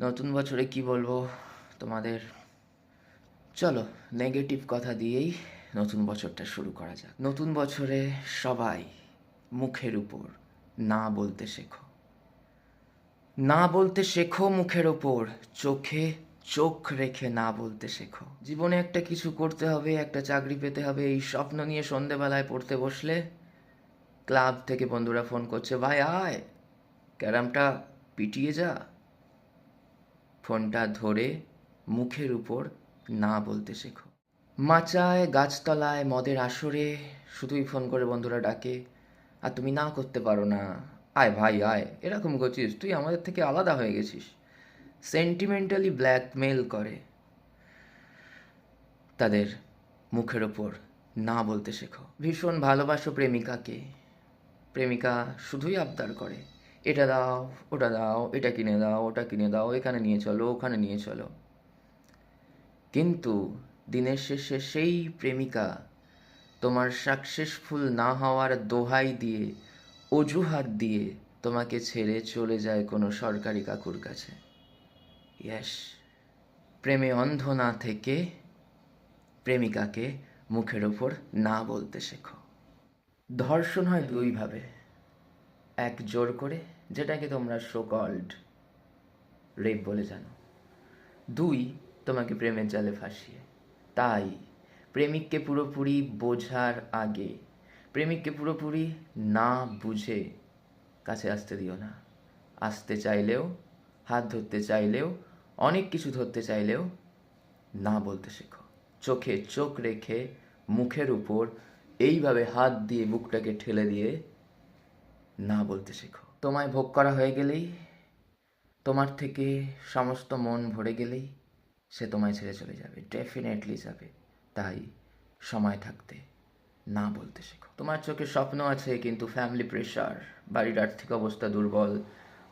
নতুন বছরে কি বলব? তোমাদের, চলো নেগেটিভ কথা দিয়েই নতুন বছরটা শুরু করা যাক। নতুন বছরে সবাই মুখের উপর না বলতে শেখো। না বলতে শেখো মুখের ওপর চোখে চোখ রেখে না বলতে শেখো। জীবনে একটা কিছু করতে হবে, একটা চাকরি পেতে হবে, এই স্বপ্ন নিয়ে সন্ধেবেলায় পড়তে বসলে ক্লাব থেকে বন্ধুরা ফোন করছে, ভাই, আয়, ক্যারামটা পিটিয়ে যা। ফোনটা ধরে মুখের উপর না বলতে শেখো। মাচায় গাছতলায় মদের আসরে শুধুই ফোন করে বন্ধুরা ডাকে, আর তুমি না করতে পারো না। আয় ভাই, আয়। এরকম করছিস? তুই আমাদের থেকে আলাদা হয়ে গেছিস। সেন্টিমেন্টালি ব্ল্যাকমেল করে। তাদের মুখের ওপর না বলতে শেখো। ভীষণ ভালোবাসো প্রেমিকাকে। প্রেমিকা শুধুই আবদার করে। এটা দাও, ওটা দাও, এটা কিনে দাও, ওটা কিনে দাও, এখানে নিয়ে চলো, ওখানে নিয়ে চলো। কিন্তু দিনের শেষে সেই প্রেমিকা তোমার সাকসেসফুল না হওয়ার দোহাই দিয়ে, অজুহাত দিয়ে তোমাকে ছেড়ে চলে যায় কোনো সরকারি কাকুর কাছে। ইয়াস প্রেমে অন্ধ না থেকে প্রেমিকাকে মুখের ওপর না বলতে শেখো। ধর্ষণ হয় দুইভাবে। এক জোর করে, যেটাকে তোমরা সোকল্ড রেপ বলে জানো। দুই, তোমাকে প্রেমের জালে ফাঁসিয়ে। তাই প্রেমিককে পুরোপুরি বোঝার আগে, প্রেমিককে পুরোপুরি না বুঝে কাছে আসতে দিও না। আসতে চাইলেও, হাত ধরতে চাইলেও, অনেক কিছু ধরতে চাইলেও না বলতে শেখো। চোখে চোখ রেখে, মুখের উপর এইভাবে হাত দিয়ে বুকটাকে ঠেলে দিয়ে না বলতে শেখো। তোমায় ভোগ করা হয়ে গেলেই, তোমার থেকে সমস্ত মন ভরে গেলেই সে তোমায় ছেড়ে চলে যাবে ডেফিনেটলি যাবে। তাই সময় থাকতে না বলতে শেখো। তোমার চোখে স্বপ্ন আছে, কিন্তু ফ্যামিলি প্রেশার বাড়ির আর্থিক অবস্থা দুর্বল।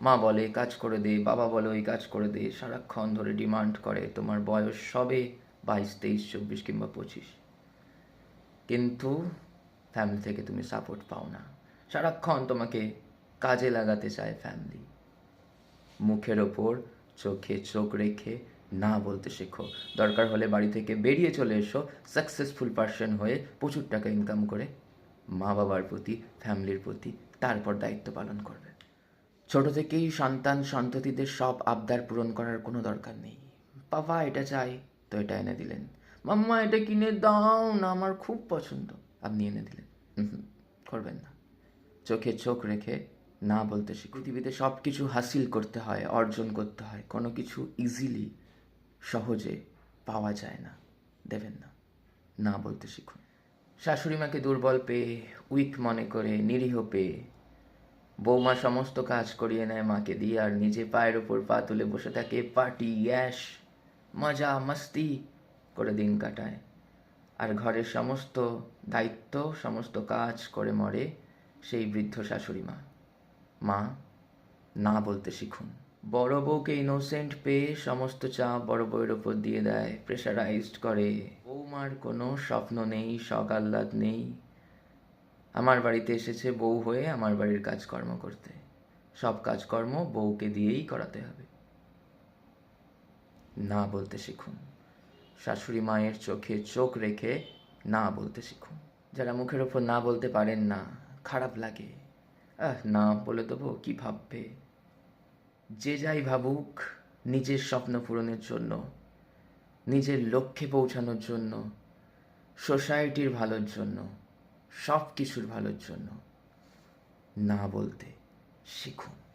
মা বলে, কাজ করে দে। বাবা বলে, ওই কাজ করে দে। সারাক্ষণ ধরে ডিমান্ড করে, তোমার বয়স সবে বাইশ, তেইশ, চব্বিশ কিংবা পঁচিশ। কিন্তু ফ্যামিলি থেকে তুমি সাপোর্ট পাও না। সারাক্ষণ তোমাকে কাজে লাগাতে চায় ফ্যামিলি মুখের ওপর, চোখে চোখ রেখে না বলতে শেখো। দরকার হলে বাড়ি থেকে বেরিয়ে চলে এসো সাকসেসফুল পার্সন হয়ে প্রচুর টাকা ইনকাম করে মা বাবার প্রতি ফ্যামিলির প্রতি তারপর দায়িত্ব পালন করবে। ছোট থেকেই সন্তান, সন্ততিদের সব আবদার পূরণ করার কোনো দরকার নেই। বাবা এটা চাই তো এটা এনে দিলেন। মাম্মা এটা কিনে দাও না, আমার খুব পছন্দ। আপনি এনে দিলেন। করবেন না। চোখে চোখ রেখে না বলতে শিখুন। পৃথিবীতে সব কিছু হাসিল করতে হয়, অর্জন করতে হয়, কোনো কিছু ইজিলি সহজে পাওয়া যায় না, দেবেন না না বলতে শিখুন। শাশুড়ি মাকে দুর্বল পেয়ে উইক মনে করে, নিরীহ পেয়ে, বৌমা সমস্ত কাজ করিয়ে নেয় মাকে দিয়ে আর নিজে পায়ের ওপর পা তুলে বসে থাকে পার্টি ইয়াশ মজা, মস্তি করে দিন কাটায়। আর ঘরের সমস্ত দায়িত্ব, সমস্ত কাজ করে মরে সেই বৃদ্ধ শাশুড়ি মা। মা, না বলতে শিখুন। বড় বউকে ইনোসেন্ট পেয়ে সমস্ত চাপ বড় বউয়ের ওপর দিয়ে দেয় প্রেশারাইজড করে। বৌমার কোনো স্বপ্ন নেই শখ আহ্লাদ নেই। আমার বাড়িতে এসেছে বউ হয়ে আমার বাড়ির কাজকর্ম করতে। সব কাজকর্ম বউকে দিয়েই করাতে হবে। না বলতে শিখুন। শাশুড়ি মায়ের চোখে চোখ রেখে না বলতে শিখুন। যারা মুখের ওপর না বলতে পারেন না। খারাপ লাগে। আহ, না বলে দেবো, কি ভাববে? যে যাই ভাবুক, নিজের স্বপ্ন পূরণের জন্য, নিজের লক্ষ্যে পৌঁছানোর জন্য, সোসাইটির ভালোর জন্য সব কিছুর ভালোর জন্য, না বলতে শিখুন।